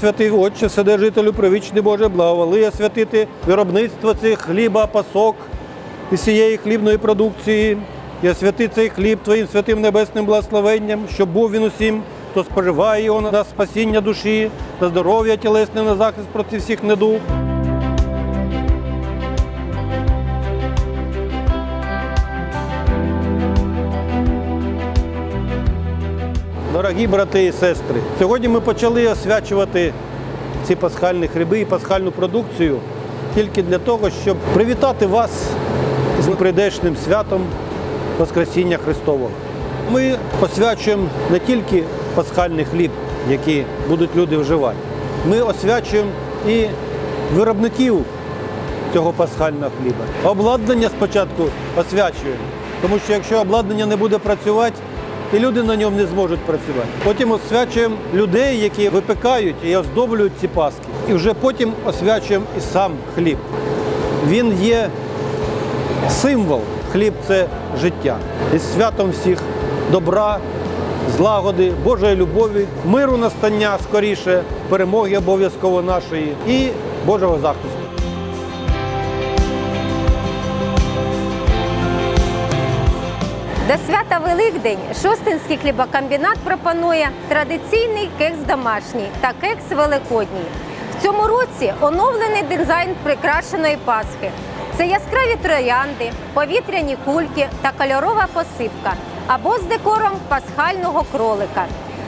Святий Отче, Вседержителю, привічний Боже, благоволи освятити виробництво цих хліба, пасок і всієї хлібної продукції. І освяти цей хліб Твоїм святим небесним благословенням, щоб був він усім, хто споживає його на спасіння душі, на здоров'я тілесне, на захист проти всіх недуг. Дорогі брати і сестри, сьогодні ми почали освячувати ці пасхальні хриби і пасхальну продукцію тільки для того, щоб привітати вас з прийдешним святом Воскресіння Христового. Ми освячуємо не тільки пасхальний хліб, який будуть люди вживати, ми освячуємо і виробників цього пасхального хліба. Обладнання спочатку освячуємо, тому що якщо обладнання не буде працювати, і люди на ньому не зможуть працювати. Потім освячуємо людей, які випекають і оздоблюють ці паски. І вже потім освячуємо і сам хліб. Він є символ. Хліб це життя. І святом всіх добра, злагоди, Божої любові, миру настання скоріше, перемоги обов'язково нашої і Божого захисту. До свята Великдень Шостинський хлібокомбінат пропонує традиційний кекс домашній та кекс великодній. В цьому році оновлений дизайн прикрашеної пасхи. Це яскраві троянди, повітряні кульки та кольорова посипка або з декором пасхального кролика.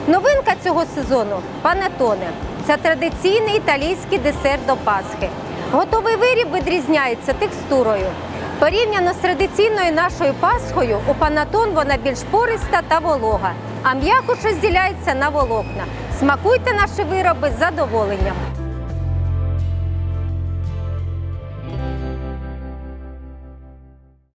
Новинка цього сезону панетоне. Це традиційний італійський десерт до Пасхи. Готовий виріб відрізняється текстурою. Порівняно з традиційною нашою пасхою, у панатон вона більш пориста та волога, а м'якош розділяється на волокна. Смакуйте наші вироби з задоволенням.